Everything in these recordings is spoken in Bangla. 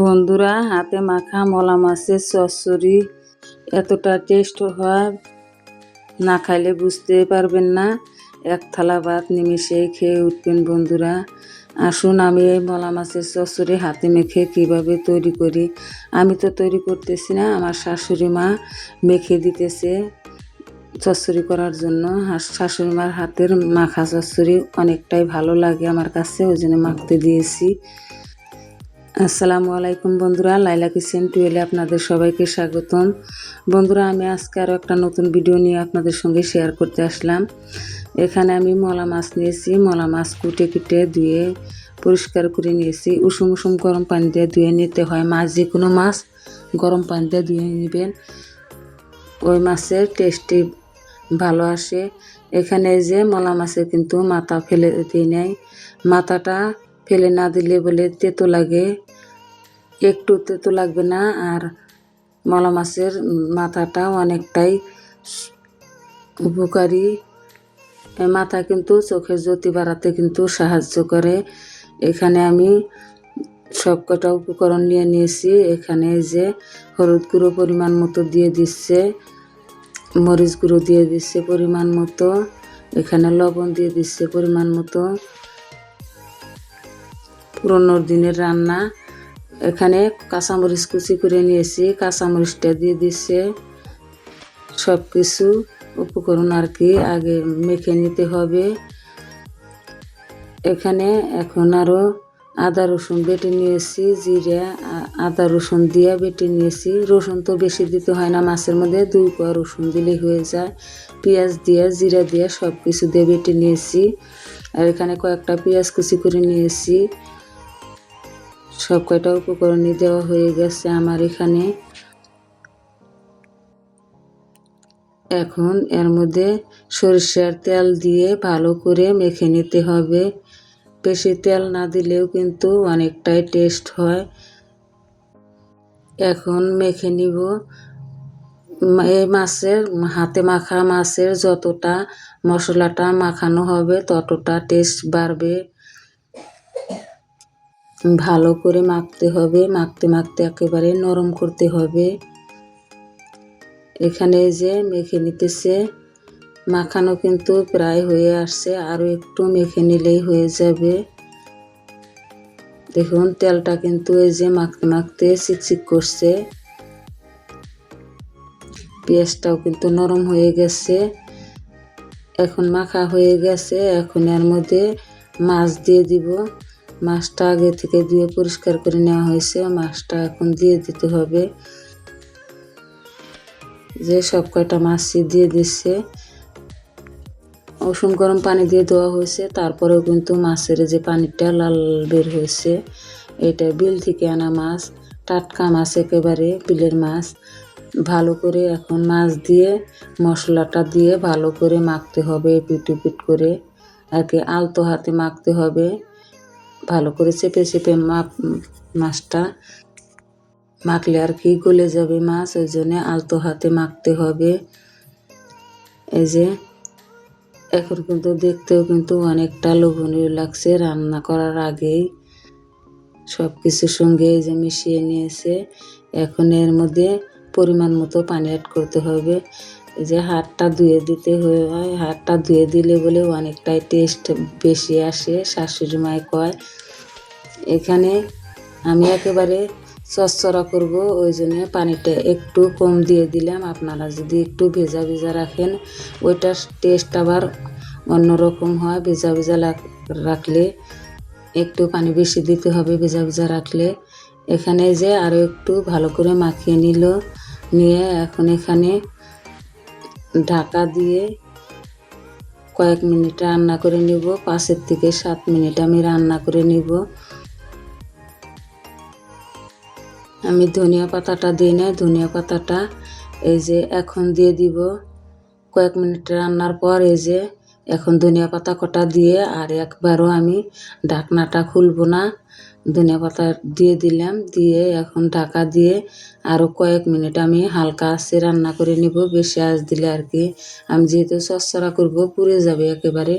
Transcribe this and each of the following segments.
বন্ধুরা, হাতে মাখা মলা মাছের চচ্চড়ি এতটা টেস্ট হয়, না খাইলে বুঝতে পারবেন না। এক থালা ভাত নিমিশেই খেয়ে উঠবেন বন্ধুরা। আসুন, আমি এই মলা মাছের চচ্চড়ি হাতে মেখে কীভাবে তৈরি করি? আমি তো তৈরি করতেছি না, আমার শাশুড়ি মা মেখে দিতেছে চচ্চড়ি করার জন্য। শাশুড়ি মার হাতের মাখা চচ্চড়ি অনেকটাই ভালো লাগে আমার কাছে, ওই জন্য মাখতে দিয়েছি। আসসালামু আলাইকুম বন্ধুরা, লাইলা কিচেন টুয়েলে আপনাদের সবাইকে স্বাগতম। বন্ধুরা, আমি আজকে আরও একটা নতুন ভিডিও নিয়ে আপনাদের সঙ্গে শেয়ার করতে আসলাম। এখানে আমি মলা মাছ নিয়েছি, মলা মাছ কুটে কুটে ধুয়ে পরিষ্কার করে নিয়েছি। উষুম উষুম গরম পানি দিয়ে ধুয়ে নিতে হয় মাছ যে কোনো মাছ গরম পানি দিয়ে ধুয়ে নেবেন। ওই মাছের টেস্টি ভালো আসে। এখানে যে মলা মাছের কিন্তু মাথা ফেলে দিয়ে নেয় মাথাটা ফেলে না দিলে বলে তেতো লাগে। একটু তেতো লাগবে না আর মলা মাছের মাথাটা অনেকটাই উপকারী। মাথা কিন্তু চোখের জ্যোতি বাড়াতে কিন্তু সাহায্য করে। এখানে আমি সব কটা উপকরণ নিয়ে নিয়েছি। এখানে যে হলুদ গুঁড়ো পরিমাণ মতো দিয়ে দিচ্ছে, মরিচ গুঁড়ো দিয়ে দিচ্ছে পরিমাণ মতো। এখানে লবণ দিয়ে দিচ্ছে পরিমাণ মতো। পুরোনো দিনের রান্না। এখানে কাঁচামরিচ কুচি করে নিয়েছি, কাঁচামরিচটা দিয়ে দিচ্ছে সব কিছু উপকরণ আর কি আগে মেখে নিতে হবে। এখানে এখন আরও আদা, রসুন বেটে নিয়েছি, জিরা, আদা, রসুন দিয়ে বেটে নিয়েছি। রসুন তো বেশি দিতে হয় না, মাছের মধ্যে দুই কোয়া রসুন দিলে হয়ে যায়। পেঁয়াজ দিয়ে, জিরা দিয়ে সব কিছু দিয়ে বেটে নিয়েছি। আর এখানে কয়েকটা পেঁয়াজ কুচি করে নিয়েছি। সব কয়টা উপকরণই দেওয়া হয়ে গেছে আমার এখানে। এখন এর মধ্যে সরিষার তেল দিয়ে ভালো করে মেখে নিতে হবে। বেশি তেল না দিলেও কিন্তু অনেকটাই টেস্ট হয়। এখন মেখে নিব। এই মাছের, হাতে মাখা মাছের যতটা মশলাটা মাখানো হবে ততটা টেস্ট বাড়বে। ভালো করে মাখতে হবে। মাখতে মাখতে একেবারে নরম করতে হবে। এখানে যে মেখে নিতেছে। মাখানো কিন্তু প্রায় হয়ে আসছে। আরও একটু মেখে নিলেই হয়ে যাবে। দেখুন, তেলটা কিন্তু এই যে মাখতে মাখতে চিকচিক করছে। পেঁয়াজটাও কিন্তু নরম হয়ে গেছে। এখন মাখা হয়ে গেছে। এখন এর মধ্যে মাছ দিয়ে দিব। মাছটা আগে থেকে দিয়ে পরিষ্কার করে নেওয়া হয়েছে। মাছটা এখন দিয়ে দিতে হবে। যে সব কয়টা মাছই দিয়ে দিচ্ছে উষুম গরম পানি দিয়ে দেওয়া হয়েছে। তারপরেও কিন্তু মাছের যে পানিটা লাল বের হয়েছে। এটা বিল থেকে আনা মাছ, টাটকা মাছ একেবারে বিলের মাছ। ভালো করে এখন মাছ দিয়ে, মশলাটা দিয়ে ভালো করে মাখতে হবে, পিট পিট করে। আর কি আলতো হাতে মাখতে হবে। ভালো করে চেপে চেপে মাপ, মাছটা মাখলে আর কি গলে যাবে মাছ, ওই জন্যে আলতো হাতে মাখতে হবে। এই যে, এখন কিন্তু দেখতেও কিন্তু অনেকটা লোভনীয় লাগছে রান্না করার আগেই। সব কিছুর সঙ্গে এই যে মিশিয়ে নিয়েছে। এখন এর মধ্যে পরিমাণ মতো পানি অ্যাড করতে হবে। এই যে হাতটা ধুয়ে দিতে হয় হাতটা ধুয়ে দিলে বলে অনেকটাই টেস্ট বেশি আসে, শাশুড়ি মায় কয়। এখানে আমি একেবারে চচ্চড়া করব, ওই জন্য পানিটা একটু কম দিয়ে দিলাম। আপনারা যদি একটু ভেজা ভেজা রাখেন ওইটার টেস্ট আবার অন্যরকম হয়। ভেজা ভেজা রাখলে একটু পানি বেশি দিতে হবে, ভেজা ভেজা রাখলে। এখানে যে আরও একটু ভালো করে মাখিয়ে নিল, নিয়ে এখন এখানে ঢাকা দিয়ে কয়েক মিনিট রান্না করে নিব, পাঁচের থেকে সাত মিনিট আমি রান্না করে নিব। আমি ধনিয়া পাতাটা দিই না ধনিয়া পাতাটা এই যে এখন দিয়ে দিব। কয়েক মিনিট রান্নার পর এই যে এখন ধনিয়া পাতা কটা দিয়ে আর একবারও আমি ঢাকনাটা খুলবো না। ধনিয়া পাতা দিয়ে দিলাম, দিয়ে এখন ঢাকা দিয়ে আরও কয়েক মিনিট আমি হালকা আঁচে রান্না করে নিব, বেশি আঁচ দিলে আর কি। আমি যেহেতু চচ্চড়া করব, পুড়ে যাবে একেবারে।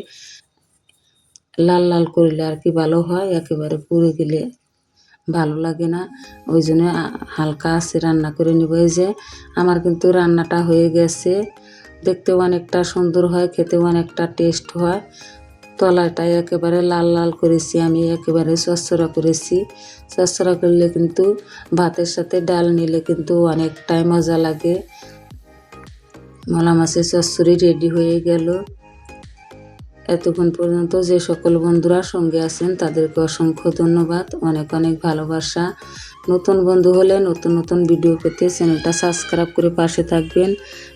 লাল লাল করলে আর কি ভালো হয়, একেবারে পুড়ে গেলে ভালো লাগে না। ওই জন্য হালকা আছে রান্না করে নিব। এই যে আমার কিন্তু রান্নাটা হয়ে গেছে। দেখতেও অনেকটা সুন্দর হয়, খেতেও অনেকটা টেস্ট হয়। তলাটাই একেবারে লাল লাল করেছি, আমি একেবারে চচ্চড়া করেছি। চচ্চড়া করলে কিন্তু ভাতের সাথে ডাল নিলে কিন্তু অনেকটাই মজা লাগে। মলা মাছের চচ্চড়ি রেডি হয়ে গেল। এতক্ষণ পর্যন্ত যে সকল বন্ধুরা সঙ্গে আছেন, তাদেরকে অসংখ্য ধন্যবাদ। অনেক অনেক ভালোবাসা। নতুন বন্ধু হলে নতুন নতুন ভিডিও পেতে চ্যানেলটা সাবস্ক্রাইব করে পাশে থাকবেন।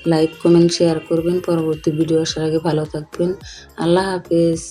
লাইক, কমেন্ট, শেয়ার করবেন। পরবর্তী ভিডিও আসার আগে ভালো থাকবেন। আল্লাহ হাফেজ।